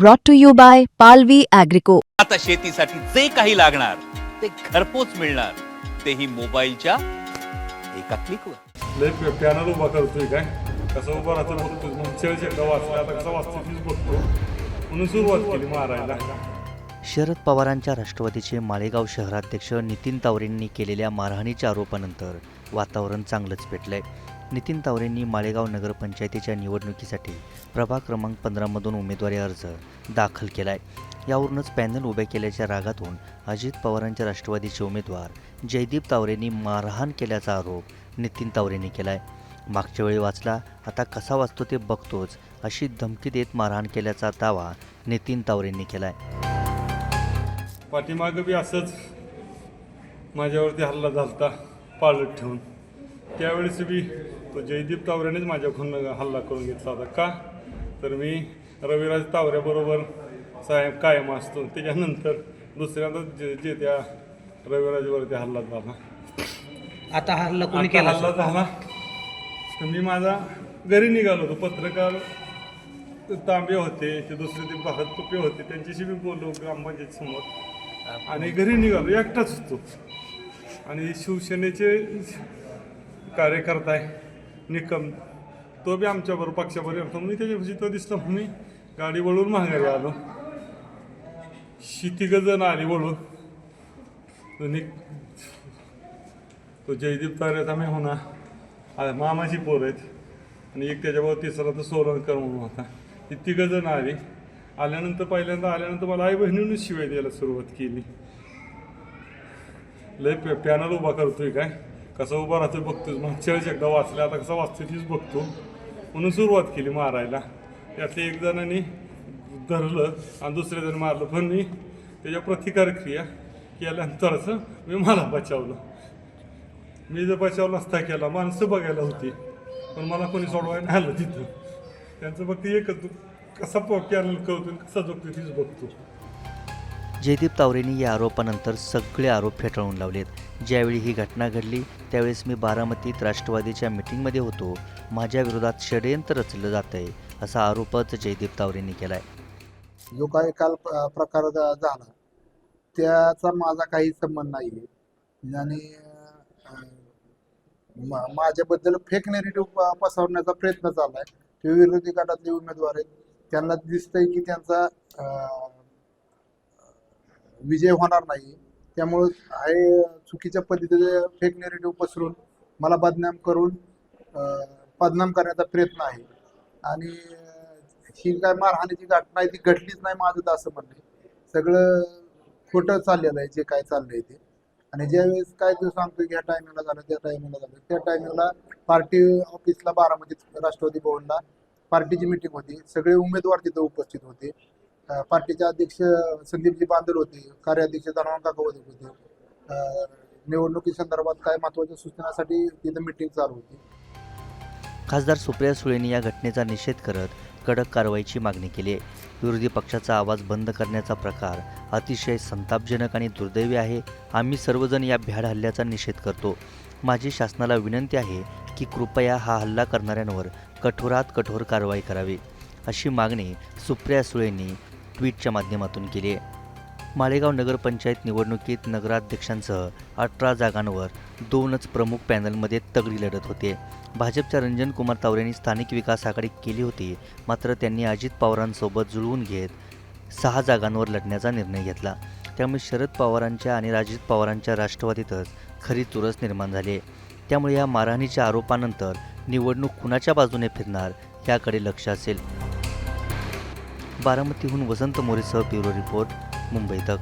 brought to you by Palvi Agrico. आता शेतीसाठी जे काही लागणार ते घरपोच मिळणार. तेही मोबाईलच्या एका क्लिकवर लय पे- पॅनल उभा करतोय काय? कसं उभा राहतो बघतोय मग शेळ एकदा वाचला आता कसा वाचतो तीच बघतो. म्हणून सुरुवात केली मारायला. शरद पवारांच्या राष्ट्रवादीचे माळेगाव शहराध्यक्ष नितीन तावरेंनी केलेल्या मारहाणीच्या आरोपानंतर वातावरण चांगलंच पेटलंय. नितीन तावरेंनी माळेगाव नगरपंचायतीच्या निवडणुकीसाठी प्रभाग क्रमांक पंधरामधून उमेदवारी अर्ज दाखल केला आहे यावरूनच पॅनल उभे केल्याच्या रागातून अजित पवारांच्या राष्ट्रवादीचे उमेदवार जयदीप तावरेंनी मारहाण केल्याचा आरोप नितीन तावरेंनी आहे मागच्या वेळी वाचला आता कसा वाचतो ते बघतोच अशी धमकी देत मारहाण केल्याचा दावा नितीन तावरेंनी केलाय. पाठीमागं बी असंच माझ्यावरती हल्ला झालता पाळत ठेवून. त्यावेळेस बी तो जयदीप तावरेनेच माझ्याकडून हल्ला करून घेतला होता. का? तर मी रविराज तावऱ्याबरोबर साहेब कायम असतो त्याच्यानंतर दुसऱ्यांदा जे जे त्या रविराजवरती हल्ला झाला. आता हल्ला कोणी केला? हल्ला झाला. तर मी माझा घरी निघालो होतो. पत्रकार तांबे होते ते दुसरे ते भगत तुपे होते त्यांच्याशी मी बोललो ग्रामपंचायत समोर. आणि घरी निघालो. एकटाच होतो. आणि शिवसेनेचे कार्यकर्ता आहे. निकम. तो बी आमच्याबरोबर पक्षाबरोबर होतो. मी त्याच्यापाशी तो दिसला. म्हणून मी गाडी वळून माघारी आलो. शितिक जण आली वळून. तो तो जयदीप तारेचा मी होणार. मामाची पोर आहेत. आणि एक त्याच्याबरोबर तिसरा तर सोरणकर म्हणून होता. ती तिघं जण आली. आल्यानंतर पहिल्यांदा आल्यानंतर मला आई बहिणीनंच शिवाय द्यायला सुरुवात केली. लय पॅनल उभा करतोय काय? कसं उभं राहतोय बघतोय. मागच्या एकदा वाचला आता कसं वाचतोय तीच बघतो. म्हणून सुरुवात केली मारायला. त्यातले एक जणांनी धरलं आणि दुसऱ्या जण मारलं. पण मी त्याच्या प्रतिकारक्रिया केल्यानंतरच मी मला बचावलं. मी जर बचाव नसता केला माणसं बघायला होती. पण मला कोणी सोडवायला नाही आलं तिथं. त्यांचं फक्त एकच कसा पॅनल कळतो कसा जोगतो तीच बघतो. जयदीप तावरेंनी या आरोपानंतर सगळे आरोप फेटाळून लावलेत. ज्यावेळी ही घटना घडली त्यावेळेस मी बारामतीत राष्ट्रवादीच्या मिटिंगमध्ये होतो. माझ्या विरोधात षडयंत्र रचलं जात आहे असा आरोपच जयदीप तावरेंनी केलाय. जो काही काल प्रकार झाला त्याचा माझा काही संबंध नाही आहे आणि मा- माझ्याबद्दल फेक नेरेटिव्ह पसरवण्याचा प्रयत्न चालला आहे ते विरोधी गटातले उमेदवार आहेत. त्यांना दिसतंय की त्यांचा विजय होणार नाही. त्यामुळं हे चुकीच्या पद्धतीने फेक नेरेटिव्ह पसरून मला बदनाम करून बदनाम करण्याचा प्रयत्न आहे. आणि ही काय मारहाणीची घटना आहे ती घडलीच नाही माझं तर असं म्हणणे सगळं खोटं चाललेलं आहे जे काय चाललंय ते. आणि ज्यावेळेस काय तू सांगतो की ह्या टायमिंगला झालं त्या टायमिंगला झालं त्या टायमिंगला पार्टी ऑफिसला बारामतीत राष्ट्रवादी भवनला पार्टीची मिटिंग होती. सगळे उमेदवार तिथं उपस्थित होते. पार्टीचे अध्यक्ष संदीपजी बांदल होते कार्याध्यक्ष धनवंत काका होते. निवडणुकी संदर्भात काय महत्त्वाच्या सूचनासाठी तिथं मिटिंग चालू होती. खासदार सुप्रिया सुळेंनी या घटनेचा निषेध करत कडक कारवाईची मागणी केली आहे. विरोधी पक्षाचा आवाज बंद करण्याचा प्रकार अतिशय संतापजनक आणि दुर्दैवी आहे. आम्ही सर्वजण या भ्याड हल्ल्याचा निषेध करतो. माझी शासनाला विनंती आहे की कृपया हा हल्ला करणाऱ्यांवर कठोरात कठोर कारवाई करावी. अशी मागणी सुप्रिया सुळेंनी ट्विटच्या माध्यमातून केली आहे माळेगाव नगरपंचायत निवडणुकीत नगराध्यक्षांसह अठरा जागांवर दोनच प्रमुख पॅनलमध्ये तगडी लढत होते. भाजपच्या रंजन कुमार तावरेंनी स्थानिक विकास आघाडी केली होती मात्र त्यांनी अजित पवारांसोबत जुळवून घेत सहा जागांवर लढण्याचा निर्णय घेतला. त्यामुळे शरद पवारांच्या आणि अजित पवारांच्या राष्ट्रवादीतच खरी चुरस निर्माण झाली. त्यामुळे या मारहाणीच्या आरोपानंतर निवडणूक कुणाच्या बाजूने फिरणार याकडे लक्ष असेल. बारामतीहून वसंत मोरेसह ब्युरो रिपोर्ट मुंबई तक.